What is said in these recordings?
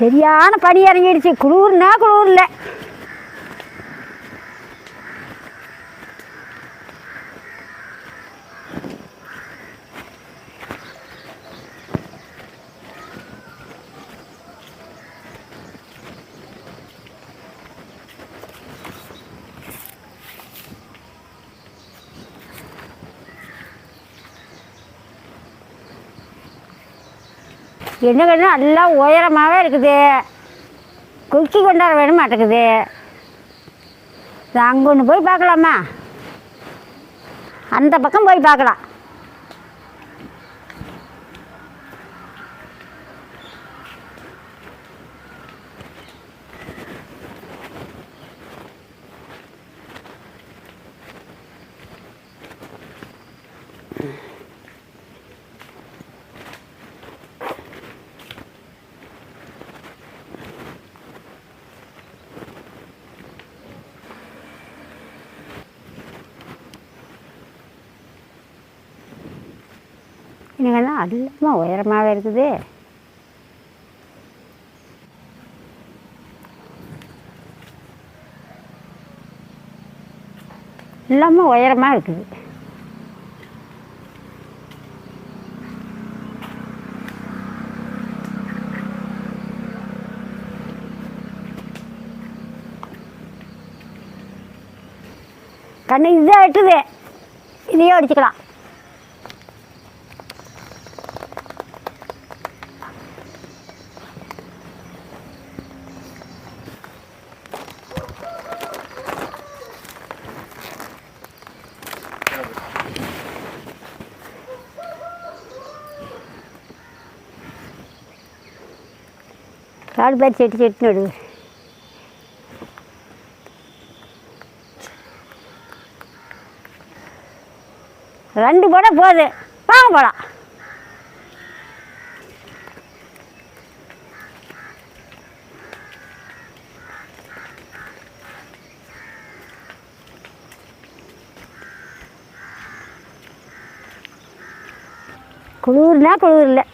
சரியான பனி இறங்கிடுச்சு குளிர்னா இல்லை என்ன வேணும் எல்லாம் உயரமாகவே இருக்குது. குச்சி கொண்டாட வேணும் மாட்டேங்குது அங்கே ஒன்று போய் பார்க்கலாமா? அந்த பக்கம் போய் பார்க்கலாம். என்னங்கண்ணா அதிகமாக உயரமாகவே இருக்குது. எல்லாமே உயரமாக இருக்குது. கண்ணு இதுதான் எட்டுது இதையே அடிச்சுக்கலாம் காடு பேர் செட்டு செட்டு நடுவு ரெண்டு படம் போகுது வாங்க போகலாம் குளிர்னா குளிர் இல்லை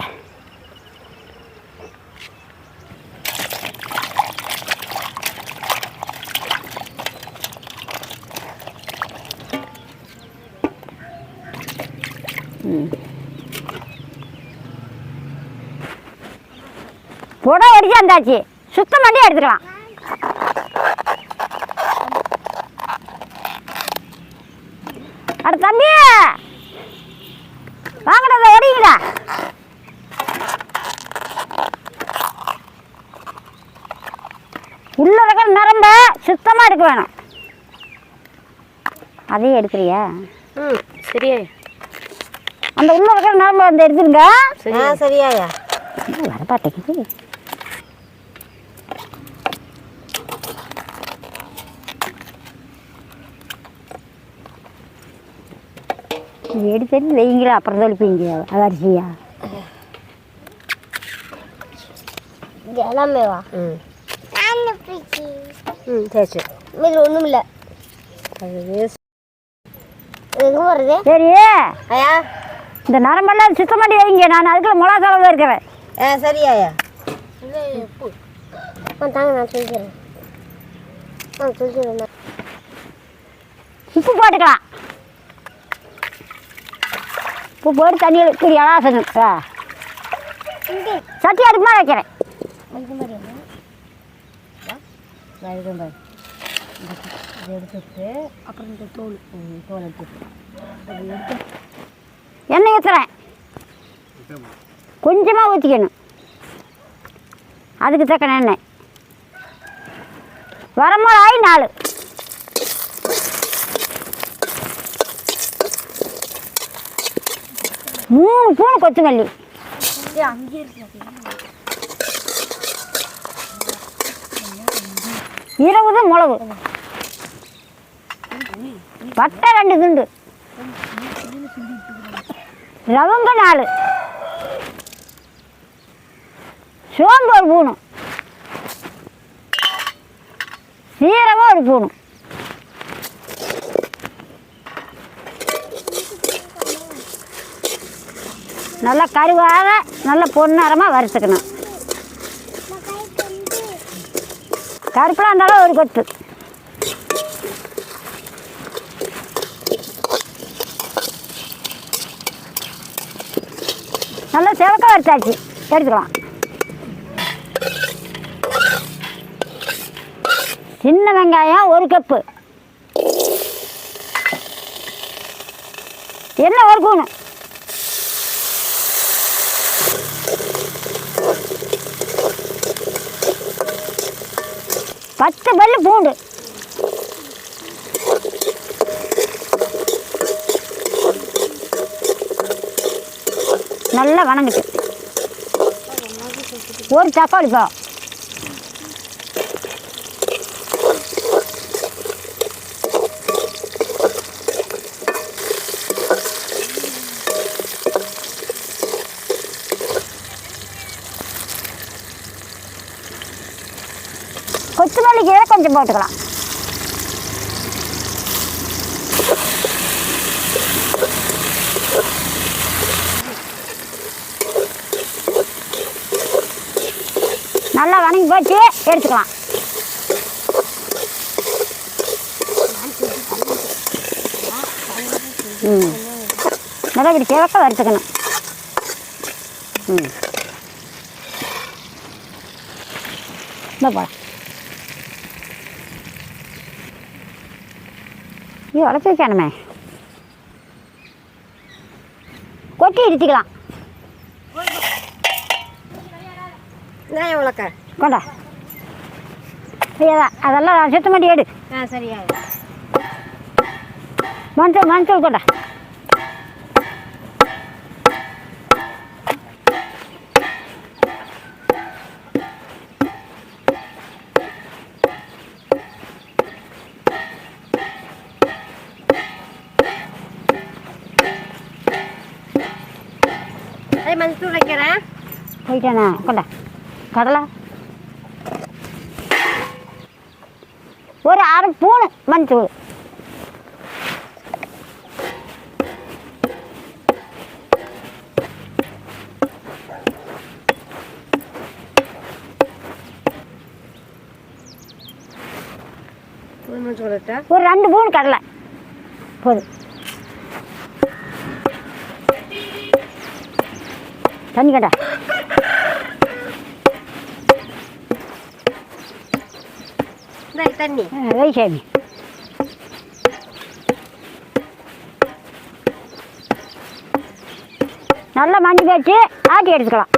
புடவை அடிச்சு வந்தாச்சு சுத்தம் பண்ணி எடுத்துக்கலாம் அட தம்பி வாங்கடா எடிங்கடா உள்ள இருக்கிற நரம்ப சுத்தமாக எடுக்க வேணும். அதையும் எடுக்கிறியா? ம் சரியா. அந்த உள்ள இருக்கிற நரம்ப வந்து எடுத்துருங்க. ஆ சரியாயா. வரப்பாட்டேங்குது எடுத்து வைங்களா? அப்புறம் தொழிப்பீங்க அது அரிசியா? இது எல்லாமே வா. ம். இது ம் சரி சரி. ஒன்றும் இல்லை. அது வேஸ்ட். எங்கே வருது சரி. ஐயா. இந்த நரம்பெல்லாம் சுத்தம் பண்ணி வைங்க. நான் அதுக்குள்ள மிளகா செலவு இருக்கிறேன். ஆ சரியாயா ஆ தாங்க நான் சொல்லிக்கிறேன் ஆ சொல்லிக்கிறேன் உப்பு போட்டுக்கலாம். உப்பு போட்டு தண்ணி இப்படி அலாசணும் ஆ. சட்டி மேலே வைக்கிறேன். எடுத்துட்டு அப்புறம் இந்த தோல் தோல் எடுத்துட்டு. எண்ணெய் ஊற்றுறேன் கொஞ்சமாக ஊற்றிக்கணும் அதுக்கு தக்கன எண்ணெய். வரமிளகாய் நாலு. மூணு பூணு கொத்தமல்லி. இருபது மிளகு. பட்டை ரெண்டு துண்டு. லவங்க நாலு. சோம்பு ஒரு பூணு சீரகம் ஒரு பூணு நல்லா கருவாக நல்லா பொன்னரமாக வறுத்துக்கணும். கருப்பில் இருந்தாலும் ஒரு கொத்து. நல்லா சிவக்க வறுத்தாச்சு. எடுத்துக்கலாம். சின்ன வெங்காயம் ஒரு கப்பு. எண்ணெய் ஒரு கூணும் பத்து பல்லு பூண்டு. நல்லா வணங்கிட்டு ஒரு தக்காளி பழம் கொத்தமல்லி கீரை கொஞ்சம் போட்டுக்கலாம். நல்லா வணங்கி போச்சு எடுத்துக்கலாம். ம். நல்லா இப்படி கிழக்க வறுத்துக்கணும். ம். இந்த இது உடச்சி வைக்கணுமே கொட்டி இடிச்சிக்கலாம். எவ்வளோக்கா கொண்டா. அதெல்லாம் சுத்தம் பண்ணி எடு. ஆ சரியா. மஞ்சள் மஞ்சள் கொண்டா. மஞ்சள் வைக்கிறேன். போயிட்டேண்ணா கொண்டா. கடலை. ஒரு அரை பூணு மஞ்சள் ஒரு ரெண்டு பூணு கடலை. போதும். தண்ணி இந்த தண்ணி. வை சாமி. நல்லா மஞ்சள் வச்சு ஆட்டி எடுத்துக்கலாம்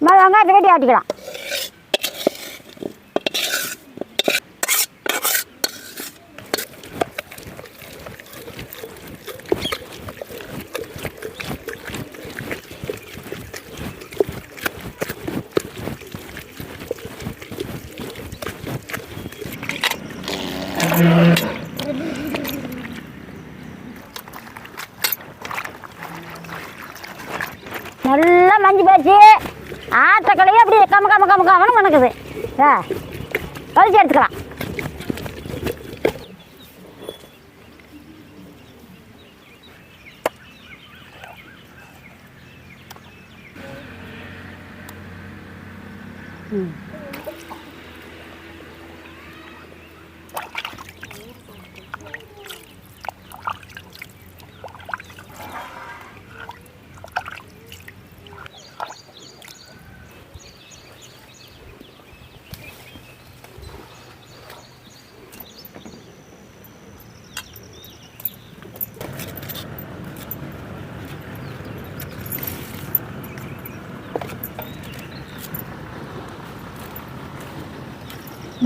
ம- வெங்காயத்தை கட்டி ஆட்டிக்கலாம் நல்லா மஞ்சள் போச்சு ஆட்டக்கலையும் அப்படி கம கம கம கமன்னு மணக்குது ஆ கழிச்சு எடுத்துக்கலாம்.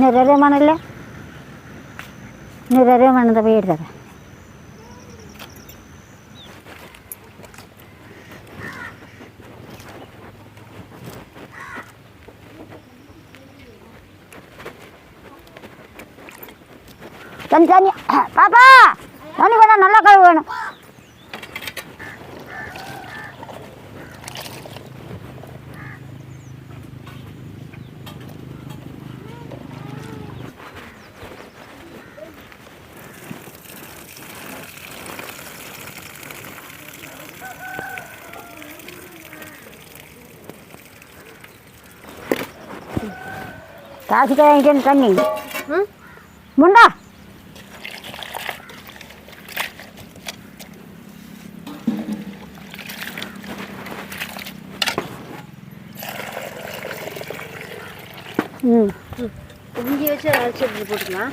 ನೀರು ಅದೇ ಮನೆಯಲ್ಲ ನೀರು ಅದೇ ಮನೆಯಿಂದ ಬೇಡ್ತಾರೆ தனி பாப்பா தனி வேணும் நல்லா கழுவு வேணும் காசு வாங்கிட்டு தண்ணி ம்? முண்டா. ம். இஞ்சி வச்சு அரைச்சி போட்டுக்கலாம்.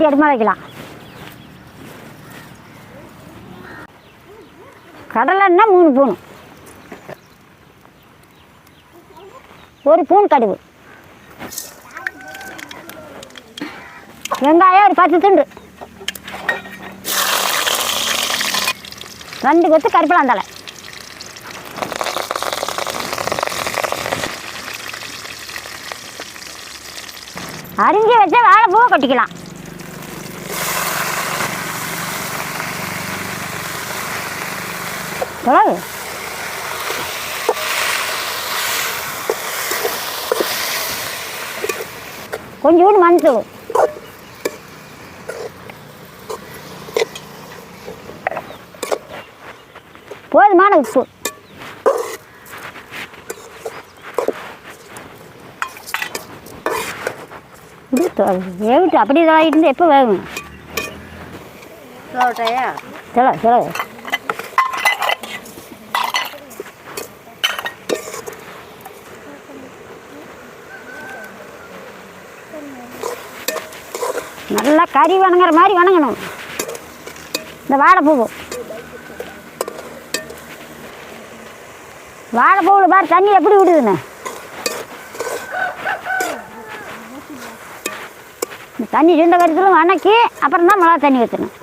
வெட்டி அடுமா வைக்கலாம். கடலைன்னா மூணு பூன் ஒரு பூன் கடுகு. வெங்காயம் ஒரு பத்து துண்டு. ரெண்டு கொத்து கருப்பிலாந்தலை அரிஞ்சு வச்சா வாழைப்பூவை கொட்டிக்கலாம். எவ்வளவு கொஞ்சோண்டு மஞ்சள். போதுமான உப்பு வேவிட்டு அப்படி இதாகிட்டு இருந்தா எப்போ வேகும் தோட்டையா சொல்ல சொல்ல நல்லா கறி வணங்குற மாதிரி வணங்கணும். இந்த வாழைப்பூ வாழைப்பூவில் பாரு தண்ணி எப்படி விடுதுன்னு. இந்த தண்ணி ரெண்டு கருத்திலும் வணக்கி அப்புறம் தான் மிளகா தண்ணி ஊற்றணும்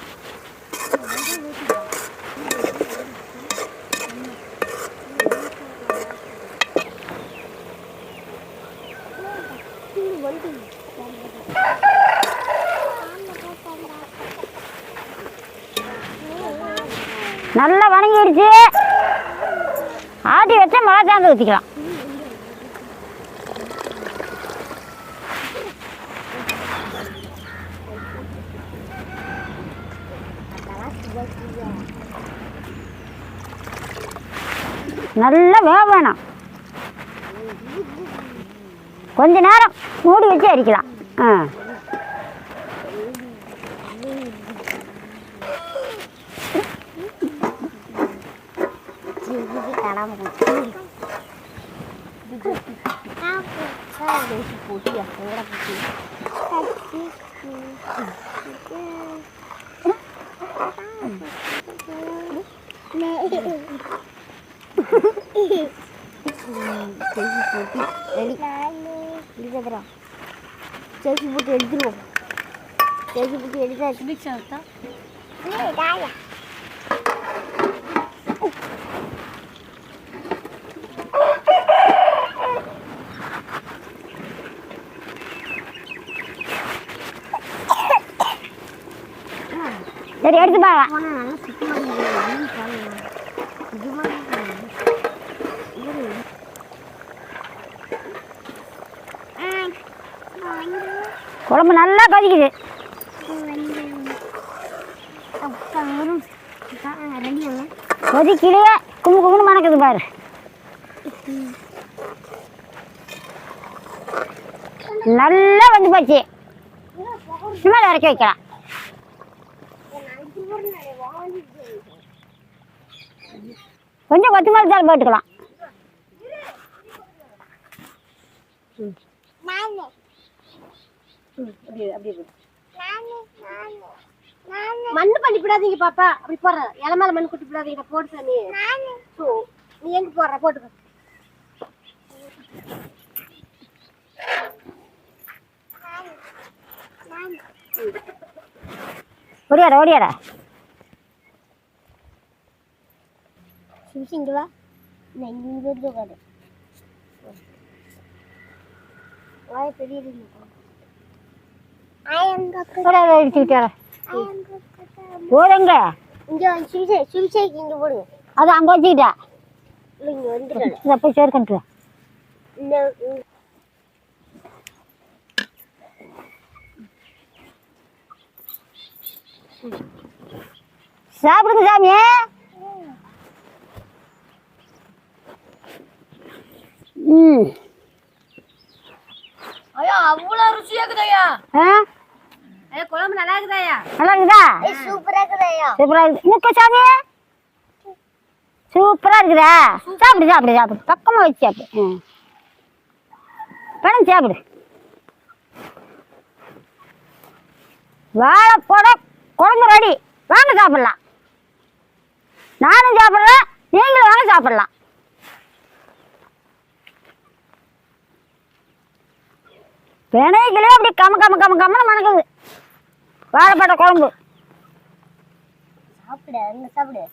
நல்லா வணங்கிடுச்சு. ஆட்டி வச்சா மழை சாந்து ஊற்றிக்கலாம் நல்லா வேக வேணும். கொஞ்ச நேரம் மூடி வச்சு அரிக்கலாம். ஆ. Gigi caramba, filho. Gigi, deixa o porquinho fora, porque... Ele... Ele, Gabriel. Deixa eu ver ele de novo. Deixa eu ver ele de novo. Deixa eu ver ele de novo. Deixa eu ver ele de novo. இருந்தது எடுத்து மாதிரி குழம்பு நல்லா கொதிக்குது. ரெடியாங்க கொதிக்கலையே கும்பு மணக்குது பாரு. நல்லா வந்து போச்சு இனிமேல் இறக்கி வைக்கலாம். கொஞ்சம் கொத்தமல்லி தலை போட்டுக்கலாம். மண்ணு பண்ணி விடாதீங்க பாப்பா. அப்படி போடுற. இலை மேல மண் கொட்டி விடாதீங்க போட்டு நீ சோ, நீ எங்க போடுற? போட்டுக்க. ஓடியாட ஓடியாட சிவசி இங்க வா நான் இங்க இருந்து உட்காரு வாய பெரிய போடுங்க. இங்க வந்து சிவிசை சிவிசைக்கு இங்க போடுங்க. அது அங்கே வச்சுக்கிட்டா. இங்க போய் சேர்க்கிட்டு இந்த இந்த- சாப்பிடுங்க சாமி ஐயா அவ்வளோ ருசியா இருக்குதையா ஐயா குழம்பு நல்லா இருக்குதாயா நல்லா இருக்குதா? சூப்பரா இருக்குதாயா சூப்பரா இருக்கு. முக்க சாமி. சூப்பரா இருக்குதா? சாப்பிடு சாப்பிடு சாப்பிடு. பக்கமா வச்சு சாப்பிடு. ம் பணம் சாப்பிடு. வாழைப்பட குழம்பு ரெடி வாங்க சாப்பிடலாம். நானும் சாப்பிட்றேன். நீங்களும் வாங்க சாப்பிடலாம். பிணைகளே அப்படி கம கம கம கமன்னு மணக்குது. வாழைப்பட்ட குழம்பு. சாப்பிடு சாப்பிடு.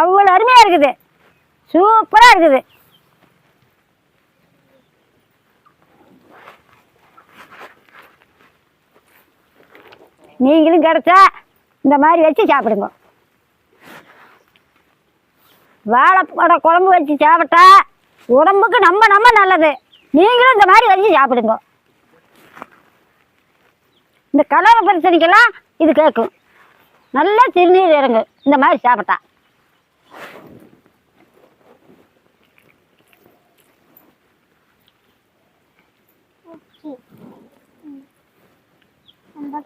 அவ்வளோ அருமையாக இருக்குது. சூப்பராக இருக்குது. நீங்களும் கிடைச்சா இந்த மாதிரி வச்சு சாப்பிடுங்க. வாழைப்பட குழம்பு வச்சு சாப்பிட்டா உடம்புக்கு நம்ம நம்ம நல்லது. நீங்களும் இந்த மாதிரி வச்சு சாப்பிடுங்க. இந்த கலவை பிரச்சனைக்கெல்லாம் இது கேட்கும். நல்லா திருநீர் இறங்கு இந்த மாதிரி சாப்பிட்டா. அந்த